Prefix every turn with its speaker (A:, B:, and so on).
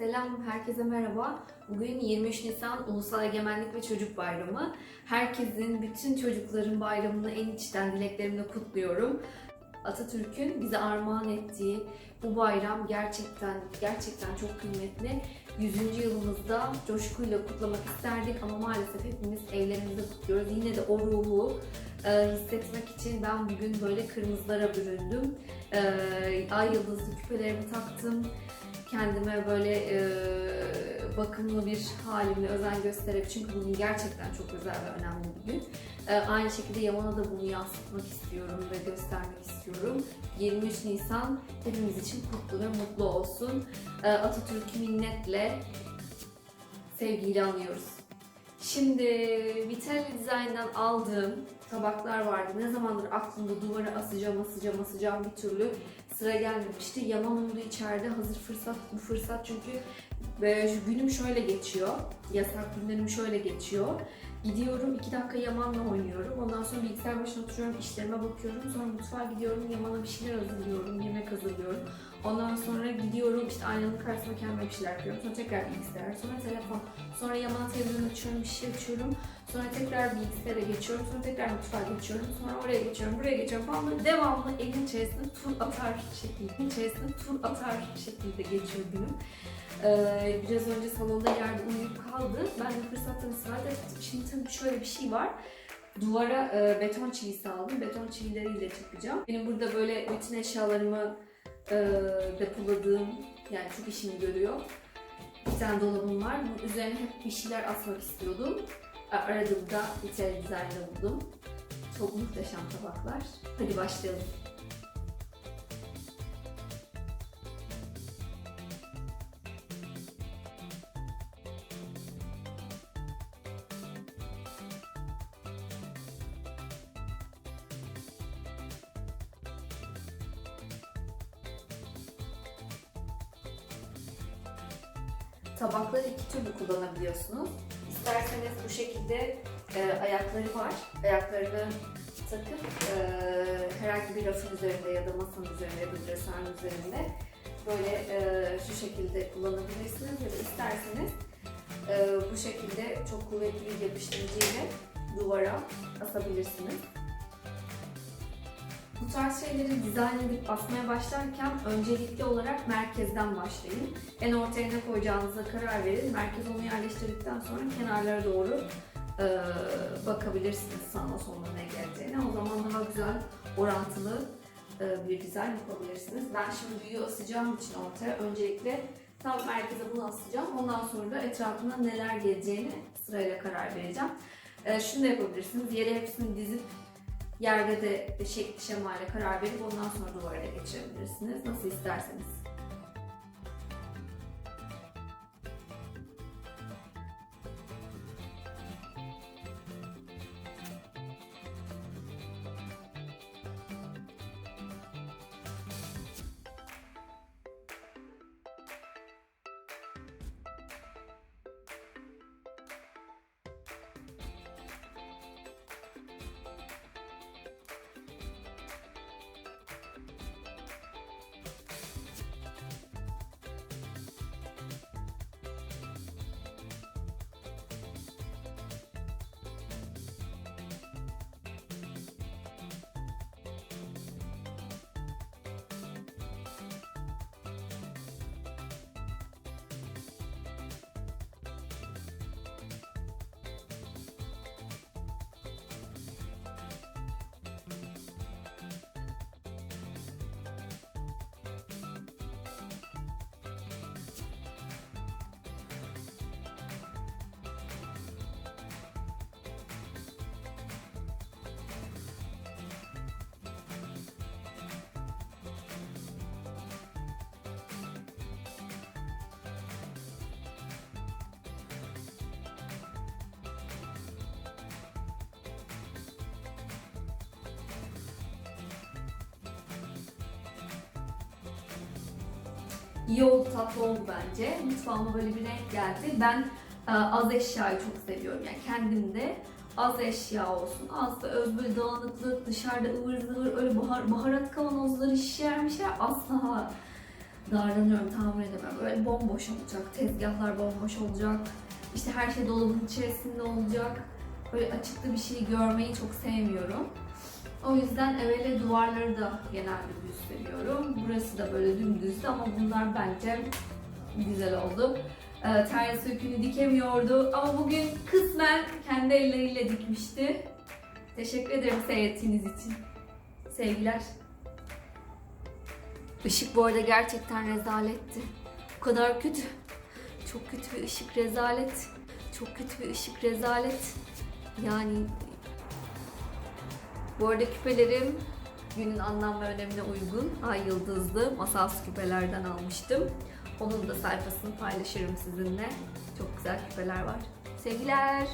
A: Selam, herkese merhaba. Bugün 23 Nisan Ulusal Egemenlik ve Çocuk Bayramı. Herkesin, bütün çocukların bayramını en içten dileklerimle kutluyorum. Atatürk'ün bize armağan ettiği bu bayram gerçekten gerçekten çok kıymetli. 100. yılımızda coşkuyla kutlamak isterdik ama maalesef hepimiz evlerimizde kutluyoruz. Yine de o ruhu e, hissetmek için ben bugün böyle kırmızılara büründüm. E, ay yıldızlı küpelerimi taktım kendime böyle e, bakımlı bir halimle özen göstererek çünkü bugün gerçekten çok özel ve önemli bir gün. E, aynı şekilde Yaman'a da bunu yansıtmak istiyorum ve göstermek istiyorum. 23 Nisan hepimiz için kutlu ve mutlu olsun. E, Atatürk'ü minnetle sevgiyle anıyoruz. Şimdi Vitelli Design'dan aldığım tabaklar vardı. Ne zamandır aklımda duvara asacağım, asacağım, asacağım bir türlü sıra gelmemişti. Yaman oldu içeride hazır fırsat bu fırsat çünkü e, günüm şöyle geçiyor. Yasak günlerim şöyle geçiyor. Gidiyorum iki dakika Yaman'la oynuyorum. Ondan sonra bilgisayar başına oturuyorum, işlerime bakıyorum. Sonra mutfağa gidiyorum, Yaman'a bir şeyler hazırlıyorum, yemek hazırlıyorum. Ondan sonra gidiyorum işte aynanın karşısında kendime bir şeyler yapıyorum. Sonra tekrar bilgisayar, sonra telefon. Sonra Yaman'a televizyon açıyorum, bir şey açıyorum. Sonra tekrar bilgisayara geçiyorum. Sonra tekrar mutfağa geçiyorum. Sonra oraya geçiyorum, buraya geçiyorum falan. Devamlı evin içerisinde tur atar şekilde, içerisinde tur atar şekilde geçiyor günüm. Ee, biraz önce salonda yerde uyuyup kaldı. Ben de fırsattan istifade ettim. Şimdi tabii şöyle bir şey var. Duvara e, beton çivisi aldım. Beton çivileriyle çıkacağım. Benim burada böyle bütün eşyalarımı e, depoladığım, yani çok işimi görüyor. Bir tane dolabım var. Bunun üzerine hep bir şeyler asmak istiyordum. Aradığımda İtalya Design'da buldum. Çok muhteşem tabaklar. Hadi başlayalım. Tabakları iki türlü kullanabiliyorsunuz. İsterseniz bu şekilde e, ayakları var. Ayaklarını takıp e, herhangi bir rafın üzerinde ya da masanın üzerinde ya da dresanın üzerinde böyle e, şu şekilde kullanabilirsiniz ya da isterseniz e, bu şekilde çok kuvvetli bir yapıştırıcıyla duvara asabilirsiniz. Bu tarz şeyleri dizayn edip asmaya başlarken öncelikli olarak merkezden başlayın. En ortaya ne koyacağınıza karar verin. Merkez onu yerleştirdikten sonra kenarlara doğru e, bakabilirsiniz sağına soluna ne geleceğine. O zaman daha güzel orantılı e, bir dizayn yapabilirsiniz. Ben şimdi büyüğü asacağım için ortaya öncelikle tam merkeze bunu asacağım. Ondan sonra da etrafına neler geleceğini sırayla karar vereceğim. E, şunu da yapabilirsiniz. Yere hepsini dizip Yerde de şekli şemale karar verip ondan sonra duvara geçirebilirsiniz. Nasıl isterseniz. İyi oldu, tatlı oldu bence. Mutfağıma böyle bir renk geldi. Ben e, az eşyayı çok seviyorum. Yani kendimde az eşya olsun. Az da öz böyle dağınıklık, dışarıda ıvır zıvır öyle bahar, baharat kavanozları şişer mişer asla darlanıyorum, tahammül edemem. Böyle bomboş olacak, tezgahlar bomboş olacak. İşte her şey dolabın içerisinde olacak. Böyle açıkta bir şey görmeyi çok sevmiyorum. O yüzden evvela duvarları da genelde düz seriyorum. Burası da böyle dümdüzdü ama bunlar bence güzel oldu. Ee, ters sökünü dikemiyordu ama bugün kısmen kendi elleriyle dikmişti. Teşekkür ederim seyrettiğiniz için. Sevgiler. Işık bu arada gerçekten rezaletti. O kadar kötü. Çok kötü bir ışık rezalet. Çok kötü bir ışık rezalet. Yani bu arada küpelerim günün anlam ve önemine uygun. Ay yıldızlı masalsı küpelerden almıştım. Onun da sayfasını paylaşırım sizinle. Çok güzel küpeler var. Sevgiler.